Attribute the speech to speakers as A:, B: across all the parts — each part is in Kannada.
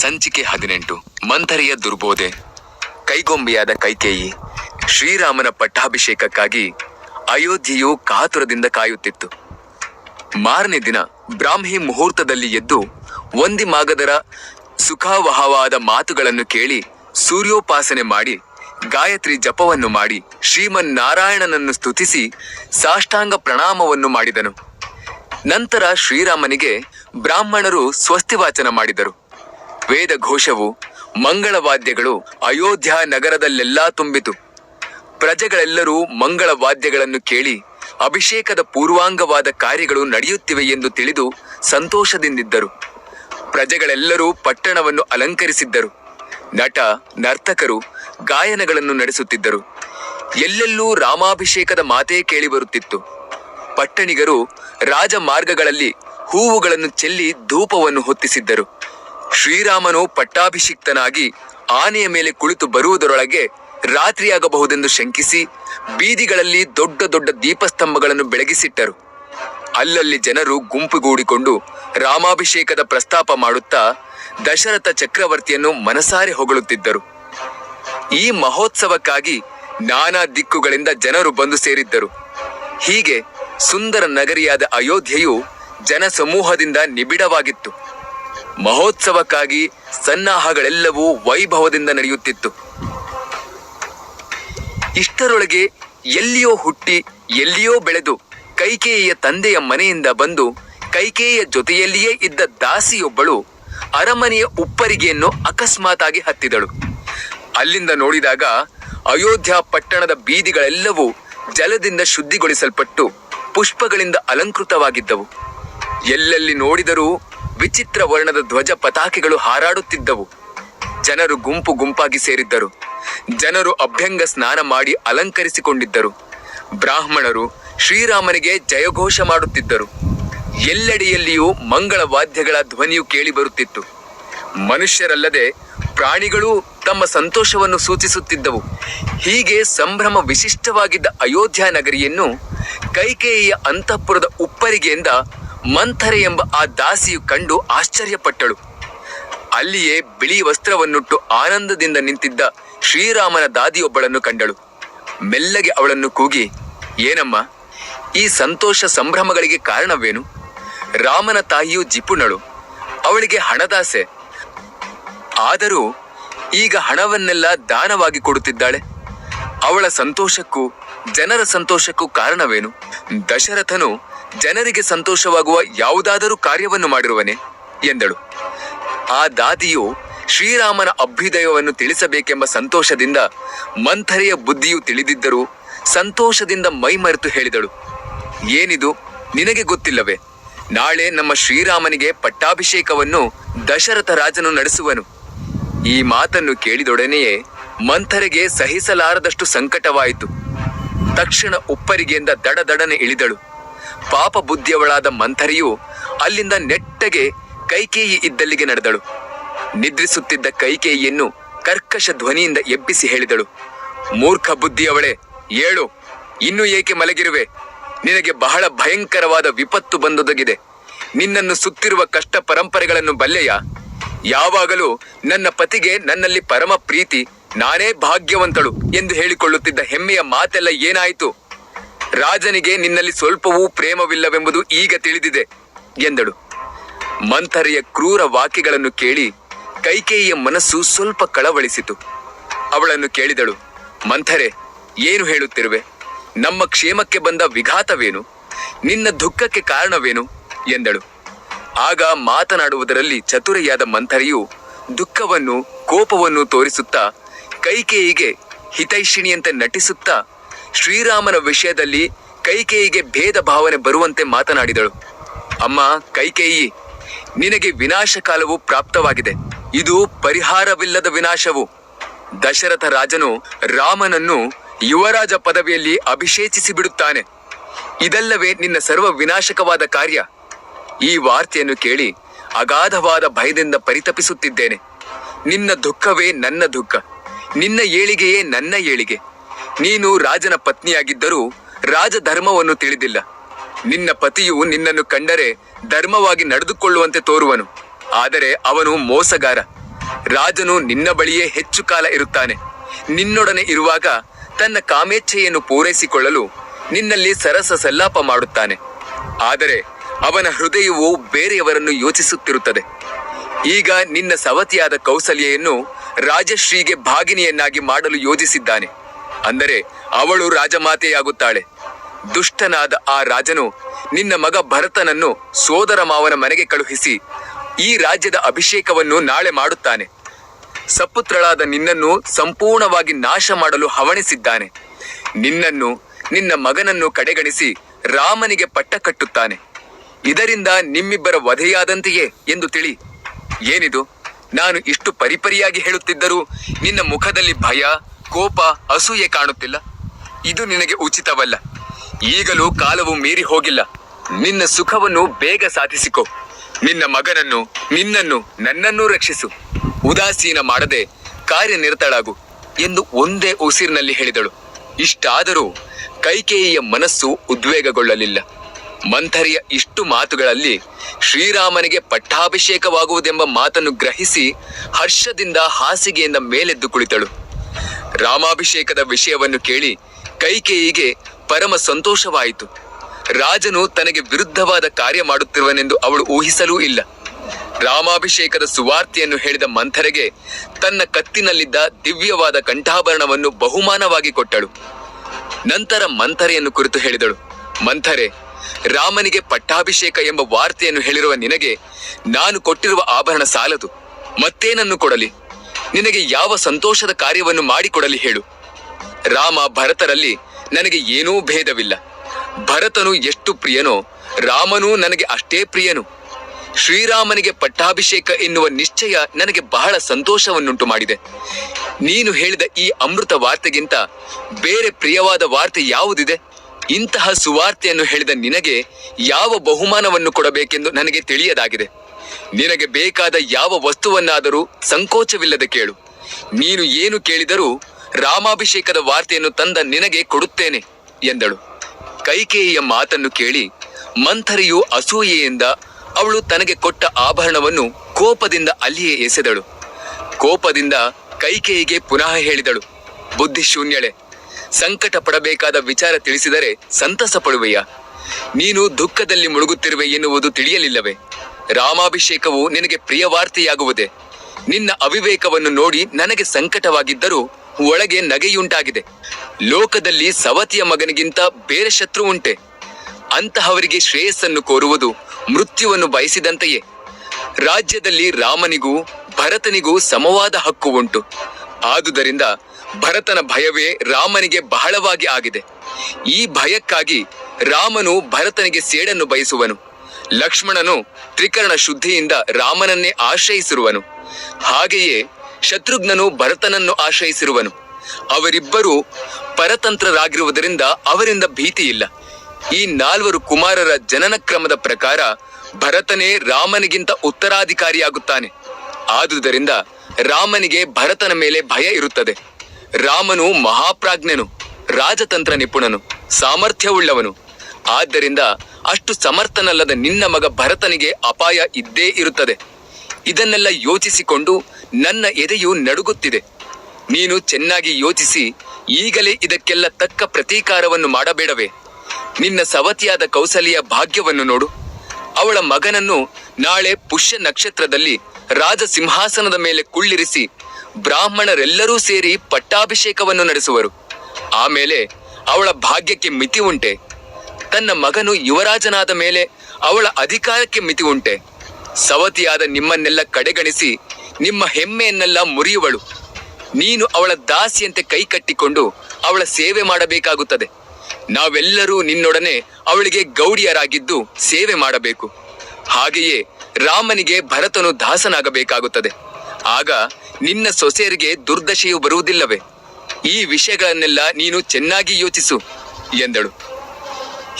A: ಸಂಚಿಕೆ ಹದಿನೆಂಟು. ಮಂಥರಿಯ ದುರ್ಬೋಧೆ. ಕೈಗೊಂಬೆಯಾದ ಕೈಕೇಯಿ, ಶ್ರೀರಾಮನ ಪಟ್ಟಾಭಿಷೇಕಕ್ಕಾಗಿ ಅಯೋಧ್ಯೆಯು ಕಾತುರದಿಂದ ಕಾಯುತ್ತಿತ್ತು. ಮಾರನೇ ದಿನ ಬ್ರಾಹ್ಮಿ ಮುಹೂರ್ತದಲ್ಲಿ ಎದ್ದು ಒಂದಿ ಮಾಗದರ ಸುಖಾವಹವಾದ ಮಾತುಗಳನ್ನು ಕೇಳಿ ಸೂರ್ಯೋಪಾಸನೆ ಮಾಡಿ, ಗಾಯತ್ರಿ ಜಪವನ್ನು ಮಾಡಿ ಶ್ರೀಮನ್ ನಾರಾಯಣನನ್ನು ಸ್ತುತಿಸಿ ಸಾಷ್ಟಾಂಗ ಪ್ರಣಾಮವನ್ನು ಮಾಡಿದನು. ನಂತರ ಶ್ರೀರಾಮನಿಗೆ ಬ್ರಾಹ್ಮಣರು ಸ್ವಸ್ತಿವಾಚನ ಮಾಡಿದರು. ವೇದ ಘೋಷವು ಮಂಗಳವಾದ್ಯಗಳು ಅಯೋಧ್ಯ ನಗರದಲ್ಲೆಲ್ಲಾ ತುಂಬಿತು. ಪ್ರಜೆಗಳೆಲ್ಲರೂ ಮಂಗಳ ವಾದ್ಯಗಳನ್ನು ಕೇಳಿ ಅಭಿಷೇಕದ ಪೂರ್ವಾಂಗವಾದ ಕಾರ್ಯಗಳು ನಡೆಯುತ್ತಿವೆ ಎಂದು ತಿಳಿದು ಸಂತೋಷದಿಂದಿದ್ದರು. ಪ್ರಜೆಗಳೆಲ್ಲರೂ ಪಟ್ಟಣವನ್ನು ಅಲಂಕರಿಸಿದ್ದರು. ನಟ, ನರ್ತಕರು ಗಾಯನಗಳನ್ನು ನಡೆಸುತ್ತಿದ್ದರು. ಎಲ್ಲೆಲ್ಲೂ ರಾಮಾಭಿಷೇಕದ ಮಾತೇ ಕೇಳಿಬರುತ್ತಿತ್ತು. ಪಟ್ಟಣಿಗರು ರಾಜಮಾರ್ಗಗಳಲ್ಲಿ ಹೂವುಗಳನ್ನು ಚೆಲ್ಲಿ ಧೂಪವನ್ನು ಹೊತ್ತಿಸಿದ್ದರು. ಶ್ರೀರಾಮನು ಪಟ್ಟಾಭಿಷಿಕ್ತನಾಗಿ ಆನೆಯ ಮೇಲೆ ಕುಳಿತು ಬರುವುದರೊಳಗೆ ರಾತ್ರಿಯಾಗಬಹುದೆಂದು ಶಂಕಿಸಿ ಬೀದಿಗಳಲ್ಲಿ ದೊಡ್ಡ ದೊಡ್ಡ ದೀಪಸ್ತಂಭಗಳನ್ನು ಬೆಳಗಿಸಿಟ್ಟರು. ಅಲ್ಲಲ್ಲಿ ಜನರು ಗುಂಪುಗೂಡಿಕೊಂಡು ರಾಮಾಭಿಷೇಕದ ಪ್ರಸ್ತಾಪ ಮಾಡುತ್ತಾ ದಶರಥ ಚಕ್ರವರ್ತಿಯನ್ನು ಮನಸಾರೆ ಹೊಗಳುತ್ತಿದ್ದರು. ಈ ಮಹೋತ್ಸವಕ್ಕಾಗಿ ನಾನಾ ದಿಕ್ಕುಗಳಿಂದ ಜನರು ಬಂದು ಸೇರಿದ್ದರು. ಹೀಗೆ ಸುಂದರ ನಗರಿಯಾದ ಅಯೋಧ್ಯೆಯು ಜನಸಮೂಹದಿಂದ ನಿಬಿಡವಾಗಿತ್ತು. ಮಹೋತ್ಸವಕ್ಕಾಗಿ ಸನ್ನಾಹಗಳೆಲ್ಲವೂ ವೈಭವದಿಂದ ನಡೆಯುತ್ತಿತ್ತು. ಇಷ್ಟರೊಳಗೆ ಎಲ್ಲಿಯೋ ಹುಟ್ಟಿ, ಎಲ್ಲಿಯೋ ಬೆಳೆದು ಕೈಕೇಯಿಯ ತಂದೆಯ ಮನೆಯಿಂದ ಬಂದು ಕೈಕೇಯಿಯ ಜೊತೆಯಲ್ಲಿಯೇ ಇದ್ದ ದಾಸಿಯೊಬ್ಬಳು ಅರಮನೆಯ ಉಪ್ಪರಿಗೆಯನ್ನು ಅಕಸ್ಮಾತಾಗಿ ಹತ್ತಿದಳು. ಅಲ್ಲಿಂದ ನೋಡಿದಾಗ ಅಯೋಧ್ಯ ಪಟ್ಟಣದ ಬೀದಿಗಳೆಲ್ಲವೂ ಜಲದಿಂದ ಶುದ್ಧಿಗೊಳಿಸಲ್ಪಟ್ಟು ಪುಷ್ಪಗಳಿಂದ ಅಲಂಕೃತವಾಗಿದ್ದವು. ಎಲ್ಲೆಲ್ಲಿ ನೋಡಿದರೂ ವಿಚಿತ್ರ ವರ್ಣದ ಧ್ವಜ ಪತಾಕೆಗಳು ಹಾರಾಡುತ್ತಿದ್ದವು. ಜನರು ಗುಂಪು ಗುಂಪಾಗಿ ಸೇರಿದ್ದರು. ಜನರು ಅಭ್ಯಂಗ ಸ್ನಾನ ಮಾಡಿ ಅಲಂಕರಿಸಿಕೊಂಡಿದ್ದರು. ಬ್ರಾಹ್ಮಣರು ಶ್ರೀರಾಮನಿಗೆ ಜಯಘೋಷ ಮಾಡುತ್ತಿದ್ದರು. ಎಲ್ಲೆಡೆಯಲ್ಲಿಯೂ ಮಂಗಳ ವಾದ್ಯಗಳ ಧ್ವನಿಯು ಕೇಳಿಬರುತ್ತಿತ್ತು ಮನುಷ್ಯರಲ್ಲದೆ ಪ್ರಾಣಿಗಳೂ ತಮ್ಮ ಸಂತೋಷವನ್ನು ಸೂಚಿಸುತ್ತಿದ್ದವು. ಹೀಗೆ ಸಂಭ್ರಮ ವಿಶಿಷ್ಟವಾಗಿದ್ದ ಅಯೋಧ್ಯ ನಗರಿಯನ್ನು ಕೈಕೇಯಿಯ ಅಂತಃಪುರದ ಉಪ್ಪರಿಗೆಯಿಂದ ಮಂಥರೆ ಎಂಬ ಆ ದಾಸಿಯು ಕಂಡು ಆಶ್ಚರ್ಯಪಟ್ಟಳು. ಅಲ್ಲಿಯೇ ಬಿಳಿ ವಸ್ತ್ರವನ್ನುಟ್ಟು ಆನಂದದಿಂದ ನಿಂತಿದ್ದ ಶ್ರೀರಾಮನ ದಾದಿಯೊಬ್ಬಳನ್ನು ಕಂಡಳು. ಮೆಲ್ಲಗೆ ಅವಳನ್ನು ಕೂಗಿ, ಏನಮ್ಮ, ಈ ಸಂತೋಷ ಸಂಭ್ರಮಗಳಿಗೆ ಕಾರಣವೇನು? ರಾಮನ ತಾಯಿಯು ಜಿಪುಣಳು, ಅವಳಿಗೆ ಹಣದಾಸೆ ಆದರೂ ಈಗ ಹಣವನ್ನೆಲ್ಲ ದಾನವಾಗಿ ಕೊಡುತ್ತಿದ್ದಾಳೆ. ಅವಳ ಸಂತೋಷಕ್ಕೂ, ಜನರ ಸಂತೋಷಕ್ಕೂ ಕಾರಣವೇನು? ದಶರಥನು ಜನರಿಗೆ ಸಂತೋಷವಾಗುವ ಯಾವುದಾದರೂ ಕಾರ್ಯವನ್ನು ಮಾಡಿರುವನೆ ಎಂದಳು. ಆ ದಾದಿಯು ಶ್ರೀರಾಮನ ಅಭ್ಯುದಯವನ್ನು ತಿಳಿಸಬೇಕೆಂಬ ಸಂತೋಷದಿಂದ ಮಂಥರೆಯ ಬುದ್ಧಿಯು ತಿಳಿದಿದ್ದರೂ ಸಂತೋಷದಿಂದ ಮೈಮರೆತು ಹೇಳಿದಳು. ಏನಿದು? ನಿನಗೆ ಗೊತ್ತಿಲ್ಲವೇ? ನಾಳೆ ನಮ್ಮ ಶ್ರೀರಾಮನಿಗೆ ಪಟ್ಟಾಭಿಷೇಕವನ್ನು ದಶರಥ ರಾಜನು ನಡೆಸುವನು. ಈ ಮಾತನ್ನು ಕೇಳಿದೊಡನೆಯೇ ಮಂಥರೆಗೆ ಸಹಿಸಲಾರದಷ್ಟು ಸಂಕಟವಾಯಿತು. ತಕ್ಷಣ ಉಪ್ಪರಿಗೆಯಿಂದ ದಡದಡನೆ ಇಳಿದಳು. ಪಾಪ ಬುದ್ಧಿಯವಳಾದ ಮಂಥರಿಯು ಅಲ್ಲಿಂದ ನೆಟ್ಟಗೆ ಕೈಕೇಯಿ ಇದ್ದಲ್ಲಿಗೆ ನಡೆದಳು. ನಿದ್ರಿಸುತ್ತಿದ್ದ ಕೈಕೇಯಿಯನ್ನು ಕರ್ಕಶ ಧ್ವನಿಯಿಂದ ಎಬ್ಬಿಸಿ ಹೇಳಿದಳು. ಮೂರ್ಖ ಬುದ್ಧಿಯವಳೆ, ಏಳು, ಇನ್ನು ಏಕೆ ಮಲಗಿರುವೆ? ನಿನಗೆ ಬಹಳ ಭಯಂಕರವಾದ ವಿಪತ್ತು ಬಂದೊದಗಿದೆ. ನಿನ್ನನ್ನು ಸುತ್ತಿರುವ ಕಷ್ಟ ಪರಂಪರೆಗಳನ್ನು ಬಲ್ಲೆಯ? ಯಾವಾಗಲೂ ನನ್ನ ಪತಿಗೆ ನನ್ನಲ್ಲಿ ಪರಮ ಪ್ರೀತಿ, ನಾನೇ ಭಾಗ್ಯವಂತಳು ಎಂದು ಹೇಳಿಕೊಳ್ಳುತ್ತಿದ್ದ ಹೆಮ್ಮೆಯ ಮಾತೆಲ್ಲ ಏನಾಯಿತು? ರಾಜನಿಗೆ ನಿನ್ನಲ್ಲಿ ಸ್ವಲ್ಪವೂ ಪ್ರೇಮವಿಲ್ಲವೆಂಬುದು ಈಗ ತಿಳಿದಿದೆ ಎಂದಳು. ಮಂಥರೆಯ ಕ್ರೂರ ವಾಕ್ಯಗಳನ್ನು ಕೇಳಿ ಕೈಕೇಯಿಯ ಮನಸ್ಸು ಸ್ವಲ್ಪ ಕಳವಳಿಸಿತು. ಅವಳನ್ನು ಕೇಳಿದಳು, ಮಂಥರೆ, ಏನು ಹೇಳುತ್ತಿರುವೆ? ನಮ್ಮ ಕ್ಷೇಮಕ್ಕೆ ಬಂದ ವಿಘಾತವೇನು? ನಿನ್ನ ದುಃಖಕ್ಕೆ ಕಾರಣವೇನು? ಎಂದಳು. ಆಗ ಮಾತನಾಡುವುದರಲ್ಲಿ ಚತುರೆಯಾದ ಮಂಥರೆಯು ದುಃಖವನ್ನು, ಕೋಪವನ್ನು ತೋರಿಸುತ್ತಾ ಕೈಕೇಯಿಗೆ ಹಿತೈಷಿಣಿಯಂತೆ ನಟಿಸುತ್ತಾ ಶ್ರೀರಾಮನ ವಿಷಯದಲ್ಲಿ ಕೈಕೇಯಿಗೆ ಭೇದ ಭಾವನೆ ಬರುವಂತೆ ಮಾತನಾಡಿದಳು. ಅಮ್ಮ, ಕೈಕೇಯಿ, ನಿನಗೆ ವಿನಾಶ ಕಾಲವು ಪ್ರಾಪ್ತವಾಗಿದೆ. ಇದು ಪರಿಹಾರವಿಲ್ಲದ ವಿನಾಶವು. ದಶರಥ ರಾಜನು ರಾಮನನ್ನು ಯುವರಾಜ ಪದವಿಯಲ್ಲಿ ಅಭಿಷೇಚಿಸಿ ಬಿಡುತ್ತಾನೆ. ಇದಲ್ಲವೇ ನಿನ್ನ ಸರ್ವ ವಿನಾಶಕವಾದ ಕಾರ್ಯ. ಈ ವಾರ್ತೆಯನ್ನು ಕೇಳಿ ಅಗಾಧವಾದ ಭಯದಿಂದ ಪರಿತಪಿಸುತ್ತಿದ್ದೇನೆ. ನಿನ್ನ ದುಃಖವೇ ನನ್ನ ದುಃಖ. ನಿನ್ನ ಏಳಿಗೆಯೇ ನನ್ನ ಏಳಿಗೆ. ನೀನು ರಾಜನ ಪತ್ನಿಯಾಗಿದ್ದರೂ ರಾಜಧರ್ಮವನ್ನು ತಿಳಿದಿಲ್ಲ. ನಿನ್ನ ಪತಿಯು ನಿನ್ನನ್ನು ಕಂಡರೆ ಧರ್ಮವಾಗಿ ನಡೆದುಕೊಳ್ಳುವಂತೆ ತೋರುವನು. ಆದರೆ ಅವನು ಮೋಸಗಾರ. ರಾಜನು ನಿನ್ನ ಬಳಿಯೇ ಹೆಚ್ಚು ಕಾಲ ಇರುತ್ತಾನೆ. ನಿನ್ನೊಡನೆ ಇರುವಾಗ ತನ್ನ ಕಾಮೇಚ್ಛೆಯನ್ನು ಪೂರೈಸಿಕೊಳ್ಳಲು ನಿನ್ನಲ್ಲಿ ಸರಸ ಸಲ್ಲಾಪ ಮಾಡುತ್ತಾನೆ. ಆದರೆ ಅವನ ಹೃದಯವು ಬೇರೆಯವರನ್ನು ಯೋಚಿಸುತ್ತಿರುತ್ತದೆ. ಈಗ ನಿನ್ನ ಸವತಿಯಾದ ಕೌಸಲ್ಯೆಯನ್ನು ರಾಜಶ್ರೀಗೆ ಭಾಗಿನಿಯನ್ನಾಗಿ ಮಾಡಲು ಯೋಜಿಸಿದ್ದಾನೆ. ಅಂದರೆ ಅವಳು ರಾಜಮಾತೆಯಾಗುತ್ತಾಳೆ. ದುಷ್ಟನಾದ ಆ ರಾಜನು ನಿನ್ನ ಮಗ ಭರತನನ್ನು ಸೋದರ ಮಾವನ ಮನೆಗೆ ಕಳುಹಿಸಿ ಈ ರಾಜ್ಯದ ಅಭಿಷೇಕವನ್ನು ನಾಳೆ ಮಾಡುತ್ತಾನೆ. ಸಪುತ್ರಳಾದ ನಿನ್ನನ್ನು ಸಂಪೂರ್ಣವಾಗಿ ನಾಶ ಮಾಡಲು ಹವಣಿಸಿದ್ದಾನೆ. ನಿನ್ನನ್ನು, ನಿನ್ನ ಮಗನನ್ನು ಕಡೆಗಣಿಸಿ ರಾಮನಿಗೆ ಪಟ್ಟ ಕಟ್ಟುತ್ತಾನೆ. ಇದರಿಂದ ನಿಮ್ಮಿಬ್ಬರ ವಧೆಯಾದಂತೆಯೇ ಎಂದು ತಿಳಿ. ಏನಿದು? ನಾನು ಇಷ್ಟು ಪರಿಪರಿಯಾಗಿ ಹೇಳುತ್ತಿದ್ದರೂ ನಿನ್ನ ಮುಖದಲ್ಲಿ ಭಯ ಕೋಪ ಅಸೂಯೆ ಕಾಣುತ್ತಿಲ್ಲ. ಇದು ನಿನಗೆ ಉಚಿತವಲ್ಲ. ಈಗಲೂ ಕಾಲವು ಮೀರಿ ಹೋಗಿಲ್ಲ. ನಿನ್ನ ಸುಖವನ್ನು ಬೇಗ ಸಾಧಿಸಿಕೊ. ನಿನ್ನ ಮಗನನ್ನು, ನಿನ್ನನ್ನು, ನನ್ನನ್ನೂ ರಕ್ಷಿಸು. ಉದಾಸೀನ ಮಾಡದೆ ಕಾರ್ಯನಿರತಳಾಗು ಎಂದು ಒಂದೇ ಉಸಿರಿನಲ್ಲಿ ಹೇಳಿದಳು. ಇಷ್ಟಾದರೂ ಕೈಕೇಯಿಯ ಮನಸ್ಸು ಉದ್ವೇಗಗೊಳ್ಳಲಿಲ್ಲ. ಮಂಥರಿಯ ಇಷ್ಟು ಮಾತುಗಳಲ್ಲಿ ಶ್ರೀರಾಮನಿಗೆ ಪಟ್ಟಾಭಿಷೇಕವಾಗುವುದೆಂಬ ಮಾತನ್ನು ಗ್ರಹಿಸಿ ಹರ್ಷದಿಂದ ಹಾಸಿಗೆಯಿಂದ ಮೇಲೆದ್ದು ಕುಳಿತಳು. ರಾಮಾಭಿಷೇಕದ ವಿಷಯವನ್ನು ಕೇಳಿ ಕೈಕೇಯಿಗೆ ಪರಮ ಸಂತೋಷವಾಯಿತು. ರಾಜನು ತನಗೆ ವಿರುದ್ಧವಾದ ಕಾರ್ಯ ಮಾಡುತ್ತಿರುವನೆಂದು ಅವಳು ಊಹಿಸಲೂ ಇಲ್ಲ. ರಾಮಾಭಿಷೇಕದ ಸುವಾರ್ತೆಯನ್ನು ಹೇಳಿದ ಮಂಥರೆಗೆ ತನ್ನ ಕತ್ತಿನಲ್ಲಿದ್ದ ದಿವ್ಯವಾದ ಕಂಠಾಭರಣವನ್ನು ಬಹುಮಾನವಾಗಿ ಕೊಟ್ಟಳು. ನಂತರ ಮಂಥರೆಯನ್ನು ಕುರಿತು ಹೇಳಿದಳು. ಮಂಥರೆ, ರಾಮನಿಗೆ ಪಟ್ಟಾಭಿಷೇಕ ಎಂಬ ವಾರ್ತೆಯನ್ನು ಹೇಳಿರುವ ನಿನಗೆ ನಾನು ಕೊಟ್ಟಿರುವ ಆಭರಣ ಸಾಲದು. ಮತ್ತೇನನ್ನು ಕೊಡಲಿ? ನಿನಗೆ ಯಾವ ಸಂತೋಷದ ಕಾರ್ಯವನ್ನು ಮಾಡಿಕೊಡಲಿ ಹೇಳು. ರಾಮ ಭರತರಲ್ಲಿ ನನಗೆ ಏನೂ ಭೇದವಿಲ್ಲ. ಭರತನು ಎಷ್ಟು ಪ್ರಿಯನೋ, ರಾಮನೂ ನನಗೆ ಅಷ್ಟೇ ಪ್ರಿಯನು. ಶ್ರೀರಾಮನಿಗೆ ಪಟ್ಟಾಭಿಷೇಕ ಎನ್ನುವ ನಿಶ್ಚಯ ನನಗೆ ಬಹಳ ಸಂತೋಷವನ್ನುಂಟು ಮಾಡಿದೆ ನೀನು ಹೇಳಿದ ಈ ಅಮೃತ ವಾರ್ತೆಗಿಂತ ಬೇರೆ ಪ್ರಿಯವಾದ ವಾರ್ತೆ ಯಾವುದಿದೆ? ಇಂತಹ ಸುವಾರ್ತೆಯನ್ನು ಹೇಳಿದ ನಿನಗೆ ಯಾವ ಬಹುಮಾನವನ್ನು ಕೊಡಬೇಕೆಂದು ನನಗೆ ತಿಳಿಯದಾಗಿದೆ. ನಿನಗೆ ಬೇಕಾದ ಯಾವ ವಸ್ತುವನ್ನಾದರೂ ಸಂಕೋಚವಿಲ್ಲದೆ ಕೇಳು. ನೀನು ಏನು ಕೇಳಿದರೂ ರಾಮಾಭಿಷೇಕದ ವಾರ್ತೆಯನ್ನು ತಂದ ನಿನಗೆ ಕೊಡುತ್ತೇನೆ, ಎಂದಳು. ಕೈಕೇಯಿಯ ಮಾತನ್ನು ಕೇಳಿ ಮಂಥರಿಯು ಅಸೂಯೆಯಿಂದ ಅವಳು ತನಗೆ ಕೊಟ್ಟ ಆಭರಣವನ್ನು ಕೋಪದಿಂದ ಅಲ್ಲಿಯೇ ಎಸೆದಳು. ಕೋಪದಿಂದ ಕೈಕೇಯಿಗೆ ಪುನಃ ಹೇಳಿದಳು, ಬುದ್ಧಿಶೂನ್ಯಳೆ ಸಂಕಟ ಪಡಬೇಕಾದ ವಿಚಾರ ತಿಳಿಸಿದರೆ ಸಂತಸ ಪಡುವೆಯ? ನೀನು ದುಃಖದಲ್ಲಿ ಮುಳುಗುತ್ತಿರುವೆ ಎನ್ನುವುದು ತಿಳಿಯಲಿಲ್ಲವೇ? ರಾಮಾಭಿಷೇಕವು ನಿನಗೆ ಪ್ರಿಯವಾರ್ತೆಯಾಗುವುದೇ. ನಿನ್ನ ಅವಿವೇಕವನ್ನು ನೋಡಿ ನನಗೆ ಸಂಕಟವಾಗಿದ್ದರೂ ಒಳಗೆ ನಗೆಯುಂಟಾಗಿದೆ. ಲೋಕದಲ್ಲಿ ಸವತಿಯ ಮಗನಿಗಿಂತ ಬೇರೆ ಶತ್ರು ಉಂಟೆ. ಅಂತಹವರಿಗೆ ಶ್ರೇಯಸ್ಸನ್ನು ಕೋರುವುದು ಮೃತ್ಯುವನ್ನು ಬಯಸಿದಂತೆಯೇ. ರಾಜ್ಯದಲ್ಲಿ ರಾಮನಿಗೂ ಭರತನಿಗೂ ಸಮವಾದ ಹಕ್ಕು ಉಂಟು. ಆದುದರಿಂದ ಭರತನ ಭಯವೇ ರಾಮನಿಗೆ ಬಹಳವಾಗಿ ಆಗಿದೆ. ಈ ಭಯಕ್ಕಾಗಿ ರಾಮನು ಭರತನಿಗೆ ಸೇಡನ್ನು ಬಯಸುವನು. ಲಕ್ಷ್ಮಣನು ತ್ರಿಕರಣ ಶುದ್ಧಿಯಿಂದ ರಾಮನನ್ನೇ ಆಶ್ರಯಿಸಿರುವನು. ಹಾಗೆಯೇ ಶತ್ರುಘ್ನನು ಭರತನನ್ನು ಆಶ್ರಯಿಸಿರುವನು. ಅವರಿಬ್ಬರೂ ಪರತಂತ್ರರಾಗಿರುವುದರಿಂದ ಅವರಿಂದ ಭೀತಿ ಇಲ್ಲ ಈ ನಾಲ್ವರು ಕುಮಾರರ ಜನನ ಕ್ರಮದ ಪ್ರಕಾರ ಭರತನೇ ರಾಮನಿಗಿಂತ ಉತ್ತರಾಧಿಕಾರಿಯಾಗುತ್ತಾನೆ. ಆದುದರಿಂದ ರಾಮನಿಗೆ ಭರತನ ಮೇಲೆ ಭಯ ಇರುತ್ತದೆ. ರಾಮನು ಮಹಾಪ್ರಾಜ್ಞನು, ರಾಜತಂತ್ರ ನಿಪುಣನು, ಸಾಮರ್ಥ್ಯವುಳ್ಳವನು. ಆದ್ದರಿಂದ ಅಷ್ಟು ಸಮರ್ಥನಲ್ಲದ ನಿನ್ನ ಮಗ ಭರತನಿಗೆ ಅಪಾಯ ಇದ್ದೇ ಇರುತ್ತದೆ. ಇದನ್ನೆಲ್ಲ ಯೋಚಿಸಿಕೊಂಡು ನನ್ನ ಎದೆಯು ನಡುಗುತ್ತಿದೆ. ನೀನು ಚೆನ್ನಾಗಿ ಯೋಚಿಸಿ, ಈಗಲೇ ಇದಕ್ಕೆಲ್ಲ ತಕ್ಕ ಪ್ರತೀಕಾರವನ್ನು ಮಾಡಬೇಡವೇ. ನಿನ್ನ ಸವತಿಯಾದ ಕೌಸಲಿಯ ಭಾಗ್ಯವನ್ನು ನೋಡು. ಅವಳ ಮಗನನ್ನು ನಾಳೆ ಪುಷ್ಯ ನಕ್ಷತ್ರದಲ್ಲಿ ರಾಜ ಸಿಂಹಾಸನದ ಮೇಲೆ ಕುಳ್ಳಿರಿಸಿ ಬ್ರಾಹ್ಮಣರೆಲ್ಲರೂ ಸೇರಿ ಪಟ್ಟಾಭಿಷೇಕವನ್ನು ನಡೆಸುವರು. ಆಮೇಲೆ ಅವಳ ಭಾಗ್ಯಕ್ಕೆ ಮಿತಿ ಉಂಟೆ. ತನ್ನ ಮಗನು ಯುವರಾಜನಾದ ಮೇಲೆ ಅವಳ ಅಧಿಕಾರಕ್ಕೆ ಮಿತಿ ಉಂಟೆ. ಸವತಿಯಾದ ನಿಮ್ಮನ್ನೆಲ್ಲ ಕಡೆಗಣಿಸಿ ನಿಮ್ಮ ಹೆಮ್ಮೆಯನ್ನೆಲ್ಲ ಮುರಿಯುವಳು. ನೀನು ಅವಳ ದಾಸಿಯಂತೆ ಕೈ ಕಟ್ಟಿಕೊಂಡು ಅವಳ ಸೇವೆ ಮಾಡಬೇಕಾಗುತ್ತದೆ. ನಾವೆಲ್ಲರೂ ನಿನ್ನೊಡನೆ ಅವಳಿಗೆ ಗೌಡಿಯರಾಗಿದ್ದು ಸೇವೆ ಮಾಡಬೇಕು. ಹಾಗೆಯೇ ರಾಮನಿಗೆ ಭರತನು ದಾಸನಾಗಬೇಕಾಗುತ್ತದೆ. ಆಗ ನಿನ್ನ ಸೊಸೆಯರಿಗೆ ದುರ್ದಶೆಯು ಬರುವುದಿಲ್ಲವೇ? ಈ ವಿಷಯಗಳನ್ನೆಲ್ಲ ನೀನು ಚೆನ್ನಾಗಿ ಯೋಚಿಸು, ಎಂದಳು.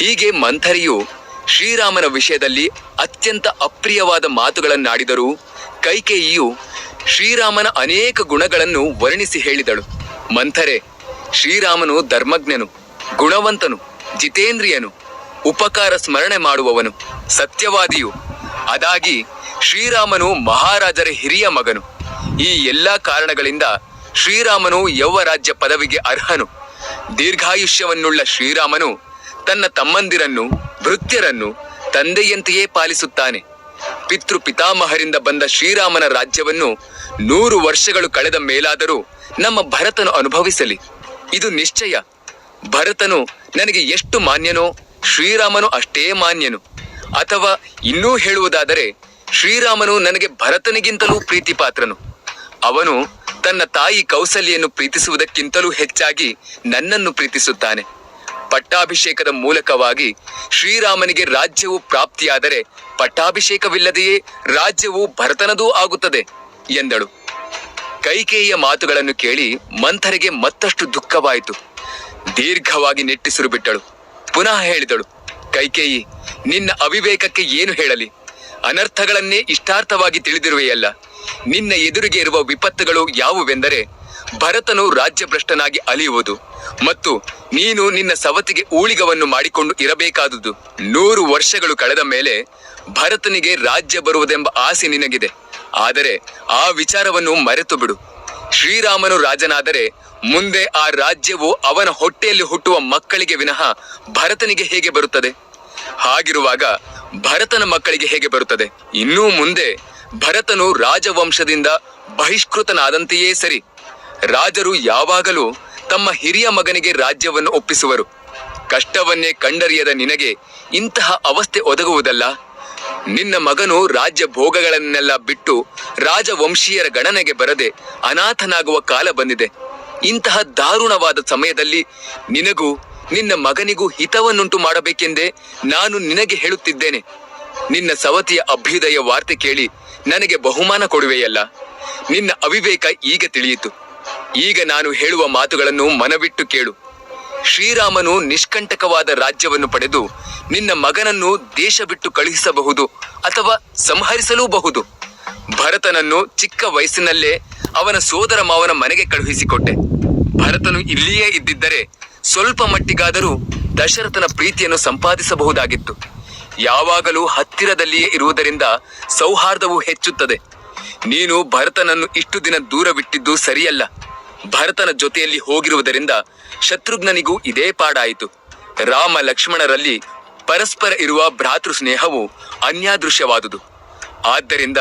A: ಹೀಗೆ ಮಂಥರಿಯು ಶ್ರೀರಾಮನ ವಿಷಯದಲ್ಲಿ ಅತ್ಯಂತ ಅಪ್ರಿಯವಾದ ಮಾತುಗಳನ್ನಾಡಿದರೂ ಕೈಕೇಯಿಯು ಶ್ರೀರಾಮನ ಅನೇಕ ಗುಣಗಳನ್ನು ವರ್ಣಿಸಿ ಹೇಳಿದಳು. ಮಂಥರೆ, ಶ್ರೀರಾಮನು ಧರ್ಮಜ್ಞನು, ಗುಣವಂತನು, ಜಿತೇಂದ್ರಿಯನು, ಉಪಕಾರ ಸ್ಮರಣೆ ಮಾಡುವವನು, ಸತ್ಯವಾದಿಯು. ಅದಾಗಿ ಶ್ರೀರಾಮನು ಮಹಾರಾಜರ ಹಿರಿಯ ಮಗನು. ಈ ಎಲ್ಲಾ ಕಾರಣಗಳಿಂದ ಶ್ರೀರಾಮನು ಯೌವರಾಜ್ಯ ಪದವಿಗೆ ಅರ್ಹನು. ದೀರ್ಘಾಯುಷ್ಯವನ್ನುಳ್ಳ ಶ್ರೀರಾಮನು ತನ್ನ ತಮ್ಮಂದಿರನ್ನು ವೃತ್ಯರನ್ನು ತಂದೆಯಂತೆಯೇ ಪಾಲಿಸುತ್ತಾನೆ. ಪಿತೃ ಪಿತಾಮಹರಿಂದ ಬಂದ ಶ್ರೀರಾಮನ ರಾಜ್ಯವನ್ನು ನೂರು ವರ್ಷಗಳು ಕಳೆದ ಮೇಲಾದರೂ ನಮ್ಮ ಭರತನು ಅನುಭವಿಸಲಿ. ಇದು ನಿಶ್ಚಯ. ಭರತನು ನನಗೆ ಎಷ್ಟು ಮಾನ್ಯನೋ, ಶ್ರೀರಾಮನು ಅಷ್ಟೇ ಮಾನ್ಯನು. ಅಥವಾ ಇನ್ನೂ ಹೇಳುವುದಾದರೆ, ಶ್ರೀರಾಮನು ನನಗೆ ಭರತನಿಗಿಂತಲೂ ಪ್ರೀತಿಪಾತ್ರನು. ಅವನು ತನ್ನ ತಾಯಿ ಕೌಸಲ್ಯನ್ನು ಪ್ರೀತಿಸುವುದಕ್ಕಿಂತಲೂ ಹೆಚ್ಚಾಗಿ ನನ್ನನ್ನು ಪ್ರೀತಿಸುತ್ತಾನೆ. ಪಟ್ಟಾಭಿಷೇಕದ ಮೂಲಕವಾಗಿ ಶ್ರೀರಾಮನಿಗೆ ರಾಜ್ಯವು ಪ್ರಾಪ್ತಿಯಾದರೆ ಪಟ್ಟಾಭಿಷೇಕವಿಲ್ಲದೆಯೇ ರಾಜ್ಯವು ಭರತನದೂ ಆಗುತ್ತದೆ, ಎಂದಳು. ಕೈಕೇಯಿಯ ಮಾತುಗಳನ್ನು ಕೇಳಿ ಮಂಥರಿಗೆ ಮತ್ತಷ್ಟು ದುಃಖವಾಯಿತು. ದೀರ್ಘವಾಗಿ ನೆಟ್ಟಿಸಿರು ಬಿಟ್ಟಳು ಪುನಃ ಹೇಳಿದಳು, ಕೈಕೇಯಿ, ನಿನ್ನ ಅವಿವೇಕಕ್ಕೆ ಏನು ಹೇಳಲಿ? ಅನರ್ಥಗಳನ್ನೇ ಇಷ್ಟಾರ್ಥವಾಗಿ ತಿಳಿದಿರುವೆಯಲ್ಲ. ನಿನ್ನ ಎದುರಿಗೆ ಇರುವ ವಿಪತ್ತುಗಳು ಯಾವುವೆಂದರೆ ಭರತನು ರಾಜ್ಯಭ್ರಷ್ಟನಾಗಿ ಅಲಿಯುವುದು. ಮತ್ತು ನೀನು ನಿನ್ನ ಸವತಿಗೆ ಊಳಿಗವನ್ನು ಮಾಡಿಕೊಂಡು ಇರಬೇಕಾದುದು. ನೂರು ವರ್ಷಗಳು ಕಳೆದ ಮೇಲೆ ಭರತನಿಗೆ ರಾಜ್ಯ ಬರುವುದೆಂಬ ಆಸೆ ನಿನಗಿದೆ. ಆದರೆ ಆ ವಿಚಾರವನ್ನು ಮರೆತು ಬಿಡು ಶ್ರೀರಾಮನು ರಾಜನಾದರೆ ಮುಂದೆ ಆ ರಾಜ್ಯವು ಅವನ ಹೊಟ್ಟೆಯಲ್ಲಿ ಹುಟ್ಟುವ ಮಕ್ಕಳಿಗೆ ವಿನಃ ಭರತನಿಗೆ ಹೇಗೆ ಬರುತ್ತದೆ? ಹಾಗಿರುವಾಗ ಭರತನ ಮಕ್ಕಳಿಗೆ ಹೇಗೆ ಬರುತ್ತದೆ? ಇನ್ನೂ ಮುಂದೆ ಭರತನು ರಾಜವಂಶದಿಂದ ಬಹಿಷ್ಕೃತನಾದಂತೆಯೇ ಸರಿ. ರಾಜರು ಯಾವಾಗಲೂ ತಮ್ಮ ಹಿರಿಯ ಮಗನಿಗೆ ರಾಜ್ಯವನ್ನು ಒಪ್ಪಿಸುವರು. ಕಷ್ಟವನ್ನೇ ಕಂಡರಿಯದ ನಿನಗೆ ಇಂತಹ ಅವಸ್ಥೆ ಒದಗುವುದಲ್ಲ. ನಿನ್ನ ಮಗನು ರಾಜ್ಯ ಭೋಗಗಳನ್ನೆಲ್ಲ ಬಿಟ್ಟು ರಾಜವಂಶೀಯರ ಗಣನೆಗೆ ಬರದೆ ಅನಾಥನಾಗುವ ಕಾಲ ಬಂದಿದೆ. ಇಂತಹ ದಾರುಣವಾದ ಸಮಯದಲ್ಲಿ ನಿನಗೂ ನಿನ್ನ ಮಗನಿಗೂ ಹಿತವನ್ನುಂಟು ಮಾಡಬೇಕೆಂದೇ ನಾನು ನಿನಗೆ ಹೇಳುತ್ತಿದ್ದೇನೆ. ನಿನ್ನ ಸವತಿಯ ಅಭ್ಯುದಯ ವಾರ್ತೆ ಕೇಳಿ ನನಗೆ ಬಹುಮಾನ ಕೊಡುವೆಯಲ್ಲ. ನಿನ್ನ ಅವಿವೇಕ ಈಗ ತಿಳಿಯಿತು. ಈಗ ನಾನು ಹೇಳುವ ಮಾತುಗಳನ್ನು ಮನವಿಟ್ಟು ಕೇಳು. ಶ್ರೀರಾಮನು ನಿಷ್ಕಂಟಕವಾದ ರಾಜ್ಯವನ್ನು ಪಡೆದು ನಿನ್ನ ಮಗನನ್ನು ದೇಶ ಬಿಟ್ಟು ಕಳುಹಿಸಬಹುದು ಅಥವಾ ಸಂಹರಿಸಲೂಬಹುದು. ಭರತನನ್ನು ಚಿಕ್ಕ ವಯಸ್ಸಿನಲ್ಲೇ ಅವನ ಸೋದರ ಮಾವನ ಮನೆಗೆ ಕಳುಹಿಸಿಕೊಟ್ಟೆ. ಭರತನು ಇಲ್ಲಿಯೇ ಇದ್ದಿದ್ದರೆ ಸ್ವಲ್ಪ ಮಟ್ಟಿಗಾದರೂ ದಶರಥನ ಪ್ರೀತಿಯನ್ನು ಸಂಪಾದಿಸಬಹುದಾಗಿತ್ತು. ಯಾವಾಗಲೂ ಹತ್ತಿರದಲ್ಲಿಯೇ ಇರುವುದರಿಂದ ಸೌಹಾರ್ದವು ಹೆಚ್ಚುತ್ತದೆ. ನೀನು ಭರತನನ್ನು ಇಷ್ಟು ದಿನ ದೂರವಿಟ್ಟಿದ್ದು ಸರಿಯಲ್ಲ. ಭರತನ ಜೊತೆಯಲ್ಲಿ ಹೋಗಿರುವುದರಿಂದ ಶತ್ರುಘ್ನನಿಗೂ ಇದೇ ಪಾಡಾಯಿತು. ರಾಮ ಲಕ್ಷ್ಮಣರಲ್ಲಿ ಪರಸ್ಪರ ಇರುವ ಭ್ರಾತೃ ಸ್ನೇಹವು ಅನ್ಯಾದೃಶ್ಯವಾದುದು. ಆದ್ದರಿಂದ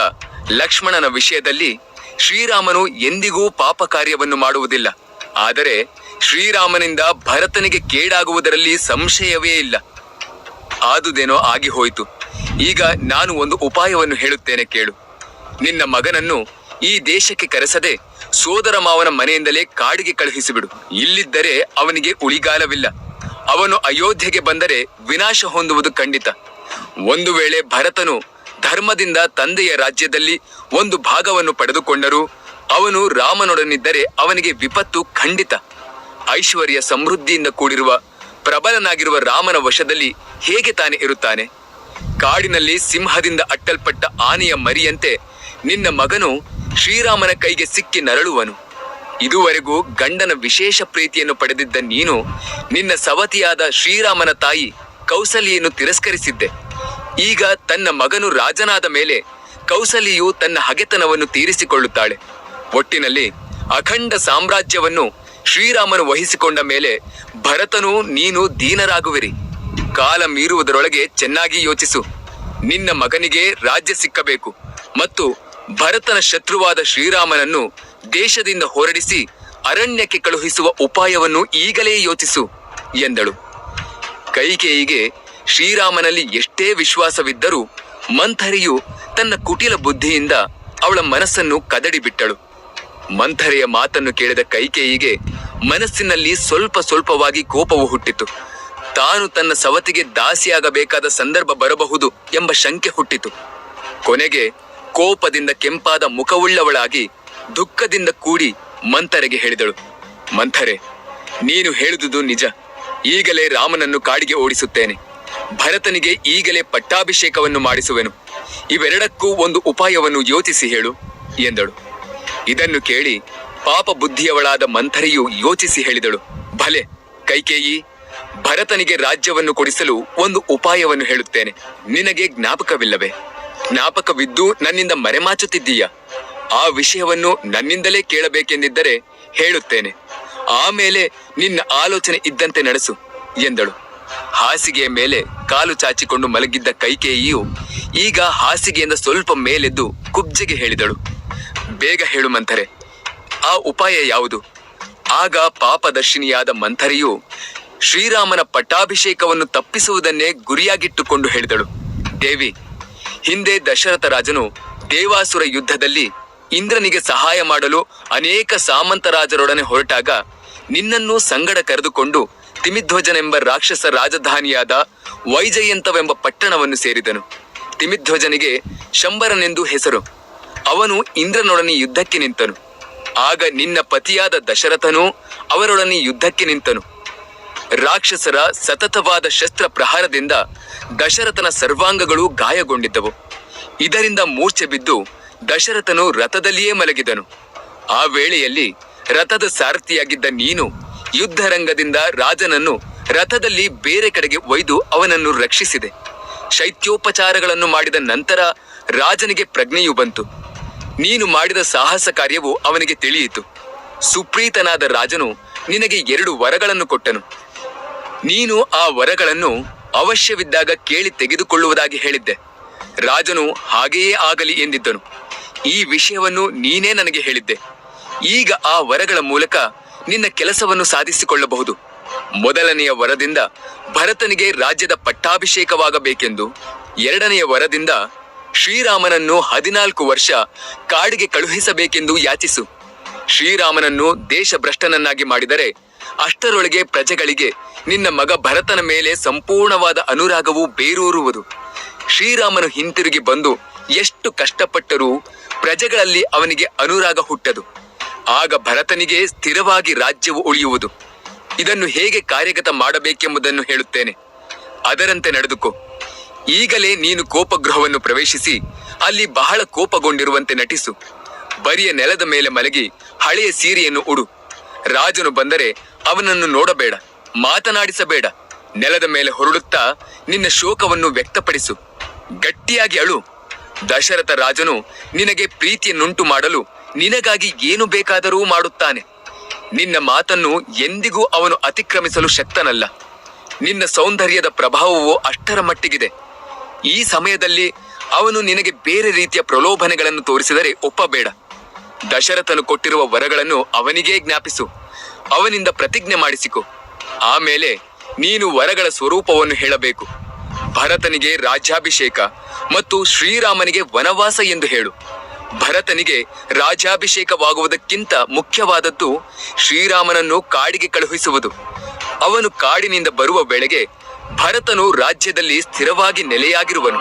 A: ಲಕ್ಷ್ಮಣನ ವಿಷಯದಲ್ಲಿ ಶ್ರೀರಾಮನು ಎಂದಿಗೂ ಪಾಪ ಕಾರ್ಯವನ್ನು ಮಾಡುವುದಿಲ್ಲ. ಆದರೆ ಶ್ರೀರಾಮನಿಂದ ಭರತನಿಗೆ ಕೇಡಾಗುವುದರಲ್ಲಿ ಸಂಶಯವೇ ಇಲ್ಲ. ಆದುದೇನೋ ಆಗಿ ಹೋಯಿತು. ಈಗ ನಾನು ಒಂದು ಉಪಾಯವನ್ನು ಹೇಳುತ್ತೇನೆ ಕೇಳು. ನಿನ್ನ ಮಗನನ್ನು ಈ ದೇಶಕ್ಕೆ ಕರೆಸದೆ ಸೋದರ ಮಾವನ ಮನೆಯಿಂದಲೇ ಕಾಡಿಗೆ ಕಳುಹಿಸಿಬಿಡು. ಇಲ್ಲಿದ್ದರೆ ಅವನಿಗೆ ಉಳಿಗಾಲವಿಲ್ಲ. ಅವನು ಅಯೋಧ್ಯೆಗೆ ಬಂದರೆ ವಿನಾಶ ಹೊಂದುವುದು ಖಂಡಿತ. ಒಂದು ವೇಳೆ ಭರತನು ಧರ್ಮದಿಂದ ತಂದೆಯ ರಾಜ್ಯದಲ್ಲಿ ಒಂದು ಭಾಗವನ್ನು ಪಡೆದುಕೊಂಡರೂ ಅವನು ರಾಮನೊಡನಿದ್ದರೆ ಅವನಿಗೆ ವಿಪತ್ತು ಖಂಡಿತ. ಐಶ್ವರ್ಯ ಸಮೃದ್ಧಿಯಿಂದ ಕೂಡಿರುವ ಪ್ರಬಲನಾಗಿರುವ ರಾಮನ ವಶದಲ್ಲಿ ಹೇಗೆ ತಾನೆ ಇರುತ್ತಾನೆ? ಕಾಡಿನಲ್ಲಿ ಸಿಂಹದಿಂದ ಅಟ್ಟಲ್ಪಟ್ಟ ಆನೆಯ ಮರಿಯಂತೆ ನಿನ್ನ ಮಗನು ಶ್ರೀರಾಮನ ಕೈಗೆ ಸಿಕ್ಕಿ ನರಳುವನು. ಇದುವರೆಗೂ ಗಂಡನ ವಿಶೇಷ ಪ್ರೀತಿಯನ್ನು ಪಡೆದಿದ್ದ ನೀನು ನಿನ್ನ ಸವತಿಯಾದ ಶ್ರೀರಾಮನ ತಾಯಿ ಕೌಸಲಿಯನ್ನು ತಿರಸ್ಕರಿಸಿದ್ದೆ. ಈಗ ತನ್ನ ಮಗನು ರಾಜನಾದ ಮೇಲೆ ಕೌಸಲಿಯು ತನ್ನ ಹಗೆತನವನ್ನು ತೀರಿಸಿಕೊಳ್ಳುತ್ತಾಳೆ. ಒಟ್ಟಿನಲ್ಲಿ ಅಖಂಡ ಸಾಮ್ರಾಜ್ಯವನ್ನು ಶ್ರೀರಾಮನು ವಹಿಸಿಕೊಂಡ ಮೇಲೆ ಭರತನು ನೀನು ದೀನರಾಗುವಿರಿ. ಕಾಲ ಮೀರುವುದರೊಳಗೆ ಚೆನ್ನಾಗಿ ಯೋಚಿಸು. ನಿನ್ನ ಮಗನಿಗೆ ರಾಜ್ಯ ಸಿಕ್ಕಬೇಕು ಮತ್ತು ಭರತನ ಶತ್ರುವಾದ ಶ್ರೀರಾಮನನ್ನು ದೇಶದಿಂದ ಹೊರಡಿಸಿ ಅರಣ್ಯಕ್ಕೆ ಕಳುಹಿಸುವ ಉಪಾಯವನ್ನು ಈಗಲೇ ಯೋಚಿಸು, ಎಂದಳು. ಕೈಕೇಯಿಗೆ ಶ್ರೀರಾಮನಲ್ಲಿ ಎಷ್ಟೇ ವಿಶ್ವಾಸವಿದ್ದರೂ ಮಂಥರೆಯು ತನ್ನ ಕುಟಿಲ ಬುದ್ಧಿಯಿಂದ ಅವಳ ಮನಸ್ಸನ್ನು ಕದಡಿಬಿಟ್ಟಳು. ಮಂಥರೆಯ ಮಾತನ್ನು ಕೇಳಿದ ಕೈಕೇಯಿಗೆ ಮನಸ್ಸಿನಲ್ಲಿ ಸ್ವಲ್ಪ ಸ್ವಲ್ಪವಾಗಿ ಕೋಪವು ಹುಟ್ಟಿತು. ತಾನು ತನ್ನ ಸವತಿಗೆ ದಾಸಿಯಾಗಬೇಕಾದ ಸಂದರ್ಭ ಬರಬಹುದು ಎಂಬ ಶಂಕೆ ಹುಟ್ಟಿತು. ಕೊನೆಗೆ ಕೋಪದಿಂದ ಕೆಂಪಾದ ಮುಖವುಳ್ಳವಳಾಗಿ ದುಃಖದಿಂದ ಕೂಡಿ ಮಂಥರೆಗೆ ಹೇಳಿದಳು. ಮಂಥರೆ, ನೀನು ಹೇಳುದುದು ನಿಜ. ಈಗಲೇ ರಾಮನನ್ನು ಕಾಡಿಗೆ ಓಡಿಸುತ್ತೇನೆ. ಭರತನಿಗೆ ಈಗಲೇ ಪಟ್ಟಾಭಿಷೇಕವನ್ನು ಮಾಡಿಸುವೆನು. ಇವೆರಡಕ್ಕೂ ಒಂದು ಉಪಾಯವನ್ನು ಯೋಚಿಸಿ ಹೇಳು, ಎಂದಳು. ಇದನ್ನು ಕೇಳಿ ಪಾಪ ಬುದ್ಧಿಯವಳಾದ ಮಂಥರೆಯು ಯೋಚಿಸಿ ಹೇಳಿದಳು. ಭಲೆ, ಕೈಕೇಯಿ, ಭರತನಿಗೆ ರಾಜ್ಯವನ್ನು ಕೊಡಿಸಲು ಒಂದು ಉಪಾಯವನ್ನು ಹೇಳುತ್ತೇನೆ. ನಿನಗೆ ಜ್ಞಾಪಕವಿಲ್ಲವೇ? ಜ್ಞಾಪಕವಿದ್ದು ನನ್ನಿಂದ ಮರೆಮಾಚುತ್ತಿದ್ದೀಯ? ಆ ವಿಷಯವನ್ನು ನನ್ನಿಂದಲೇ ಕೇಳಬೇಕೆಂದಿದ್ದರೆ ಹೇಳುತ್ತೇನೆ. ಆಮೇಲೆ ನಿನ್ನ ಆಲೋಚನೆ ಇದ್ದಂತೆ ನಡೆಸು, ಎಂದಳು. ಹಾಸಿಗೆಯ ಮೇಲೆ ಕಾಲು ಚಾಚಿಕೊಂಡು ಮಲಗಿದ್ದ ಕೈಕೇಯಿಯು ಈಗ ಹಾಸಿಗೆಯಿಂದ ಸ್ವಲ್ಪ ಮೇಲೆದ್ದು ಕುಬ್ಜೆಗೆ ಹೇಳಿದಳು. ಬೇಗ ಹೇಳು ಮಂಥರೆ, ಆ ಉಪಾಯ ಯಾವುದು? ಆಗ ಪಾಪದರ್ಶಿನಿಯಾದ ಮಂಥರೆಯು ಶ್ರೀರಾಮನ ಪಟ್ಟಾಭಿಷೇಕವನ್ನು ತಪ್ಪಿಸುವುದನ್ನೇ ಗುರಿಯಾಗಿಟ್ಟುಕೊಂಡು ಹೇಳಿದಳು. ದೇವಿ ಹಿಂದೆ ದಶರಥ ರಾಜನು ದೇವಾಸುರ ಯುದ್ಧದಲ್ಲಿ ಇಂದ್ರನಿಗೆ ಸಹಾಯ ಮಾಡಲು ಅನೇಕ ಸಾಮಂತ ರಾಜರೊಡನೆ ಹೊರಟಾಗ ನಿನ್ನನ್ನು ಸಂಗಡ ಕರೆದುಕೊಂಡು ತಿಮಿಧ್ವಜನೆಂಬ ರಾಕ್ಷಸ ರಾಜಧಾನಿಯಾದ ವೈಜಯಂತವೆಂಬ ಪಟ್ಟಣವನ್ನು ಸೇರಿದನು. ತಿಮಿಧ್ವಜನಿಗೆ ಶಂಬರನೆಂದು ಹೆಸರು. ಅವನು ಇಂದ್ರನೊಡನೆ ಯುದ್ಧಕ್ಕೆ ನಿಂತನು. ಆಗ ನಿನ್ನ ಪತಿಯಾದ ದಶರಥನು ಅವರೊಡನೆ ಯುದ್ಧಕ್ಕೆ ನಿಂತನು. ರಾಕ್ಷಸರ ಸತತವಾದ ಶಸ್ತ್ರ ಪ್ರಹಾರದಿಂದ ದಶರಥನ ಸರ್ವಾಂಗಗಳು ಗಾಯಗೊಂಡಿದ್ದವು. ಇದರಿಂದ ಮೂರ್ಛೆ ಬಿದ್ದು ದಶರಥನು ರಥದಲ್ಲಿಯೇ ಮಲಗಿದನು. ಆ ವೇಳೆಯಲ್ಲಿ ರಥದ ಸಾರಥಿಯಾಗಿದ್ದ ನೀನು ಯುದ್ಧರಂಗದಿಂದ ರಾಜನನ್ನು ರಥದಲ್ಲಿ ಬೇರೆ ಕಡೆಗೆ ಒಯ್ದು ಅವನನ್ನು ರಕ್ಷಿಸಿದೆ. ಶೈತ್ಯೋಪಚಾರಗಳನ್ನು ಮಾಡಿದ ನಂತರ ರಾಜನಿಗೆ ಪ್ರಜ್ಞೆಯು ಬಂತು. ನೀನು ಮಾಡಿದ ಸಾಹಸ ಕಾರ್ಯವು ಅವನಿಗೆ ತಿಳಿಯಿತು. ಸುಪ್ರೀತನಾದ ರಾಜನು ನಿನಗೆ ಎರಡು ವರಗಳನ್ನು ಕೊಟ್ಟನು. ನೀನು ಆ ವರಗಳನ್ನು ಅವಶ್ಯವಿದ್ದಾಗ ಕೇಳಿ ತೆಗೆದುಕೊಳ್ಳುವುದಾಗಿ ಹೇಳಿದ್ದೆ. ರಾಜನು ಹಾಗೆಯೇ ಆಗಲಿ ಎಂದಿದ್ದನು. ಈ ವಿಷಯವನ್ನು ನೀನೇ ನನಗೆ ಹೇಳಿದ್ದೆ. ಈಗ ಆ ವರಗಳ ಮೂಲಕ ನಿನ್ನ ಕೆಲಸವನ್ನು ಸಾಧಿಸಿಕೊಳ್ಳಬಹುದು. ಮೊದಲನೆಯ ವರದಿಂದ ಭರತನಿಗೆ ರಾಜ್ಯದ ಪಟ್ಟಾಭಿಷೇಕವಾಗಬೇಕೆಂದು, ಎರಡನೆಯ ವರದಿಂದ ಶ್ರೀರಾಮನನ್ನು ಹದಿನಾಲ್ಕು ವರ್ಷ ಕಾಡಿಗೆ ಕಳುಹಿಸಬೇಕೆಂದು ಯಾಚಿಸು. ಶ್ರೀರಾಮನನ್ನು ದೇಶಭ್ರಷ್ಟನನ್ನಾಗಿ ಮಾಡಿದರೆ ಅಷ್ಟರೊಳಗೆ ಪ್ರಜೆಗಳಿಗೆ ನಿನ್ನ ಮಗ ಭರತನ ಮೇಲೆ ಸಂಪೂರ್ಣವಾದ ಅನುರಾಗವು ಬೇರೂರುವುದು. ಶ್ರೀರಾಮನು ಹಿಂತಿರುಗಿ ಬಂದು ಎಷ್ಟು ಕಷ್ಟಪಟ್ಟರೂ ಪ್ರಜೆಗಳಲ್ಲಿ ಅವನಿಗೆ ಅನುರಾಗ ಹುಟ್ಟದು. ಆಗ ಭರತನಿಗೆ ಸ್ಥಿರವಾಗಿ ರಾಜ್ಯವು ಉಳಿಯುವುದು. ಇದನ್ನು ಹೇಗೆ ಕಾರ್ಯಗತ ಮಾಡಬೇಕೆಂಬುದನ್ನು ಹೇಳುತ್ತೇನೆ. ಅದರಂತೆ ನಡೆದುಕೋ. ಈಗಲೇ ನೀನು ಕೋಪಗೃಹವನ್ನು ಪ್ರವೇಶಿಸಿ ಅಲ್ಲಿ ಬಹಳ ಕೋಪಗೊಂಡಿರುವಂತೆ ನಟಿಸು. ಬರಿಯ ನೆಲದ ಮೇಲೆ ಮಲಗಿ ಹಳೆಯ ಸೀರೆಯನ್ನು ಉಡು. ರಾಜನು ಬಂದರೆ ಅವನನ್ನು ನೋಡಬೇಡ, ಮಾತನಾಡಿಸಬೇಡ. ನೆಲದ ಮೇಲೆ ಹೊರಡುತ್ತಾ ನಿನ್ನ ಶೋಕವನ್ನು ವ್ಯಕ್ತಪಡಿಸು. ಗಟ್ಟಿಯಾಗಿ ಅಳು. ದಶರಥ ರಾಜನು ನಿನಗೆ ಪ್ರೀತಿಯನ್ನುಂಟು ಮಾಡಲು ನಿನಗಾಗಿ ಏನು ಬೇಕಾದರೂ ಮಾಡುತ್ತಾನೆ. ನಿನ್ನ ಮಾತನ್ನು ಎಂದಿಗೂ ಅವನು ಅತಿಕ್ರಮಿಸಲು ಶಕ್ತನಲ್ಲ. ನಿನ್ನ ಸೌಂದರ್ಯದ ಪ್ರಭಾವವು ಅಷ್ಟರ ಮಟ್ಟಿಗಿದೆ. ಈ ಸಮಯದಲ್ಲಿ ಅವನು ನಿನಗೆ ಬೇರೆ ರೀತಿಯ ಪ್ರಲೋಭನೆಗಳನ್ನು ತೋರಿಸಿದರೆ ಒಪ್ಪಬೇಡ. ದಶರಥನು ಕೊಟ್ಟಿರುವ ವರಗಳನ್ನು ಅವನಿಗೇ ಜ್ಞಾಪಿಸು. ಅವನಿಂದ ಪ್ರತಿಜ್ಞೆ ಮಾಡಿಸಿಕೊ. ಆಮೇಲೆ ನೀನು ವರಗಳ ಸ್ವರೂಪವನ್ನು ಹೇಳಬೇಕು. ಭರತನಿಗೆ ರಾಜ್ಯಾಭಿಷೇಕ ಮತ್ತು ಶ್ರೀರಾಮನಿಗೆ ವನವಾಸ ಎಂದು ಹೇಳು. ಭರತನಿಗೆ ರಾಜ್ಯಾಭಿಷೇಕವಾಗುವುದಕ್ಕಿಂತ ಮುಖ್ಯವಾದದ್ದು ಶ್ರೀರಾಮನನ್ನು ಕಾಡಿಗೆ ಕಳುಹಿಸುವುದು. ಅವನು ಕಾಡಿನಿಂದ ಬರುವ ವೇಳೆಗೆ ಭರತನು ರಾಜ್ಯದಲ್ಲಿ ಸ್ಥಿರವಾಗಿ ನೆಲೆಯಾಗಿರುವನು.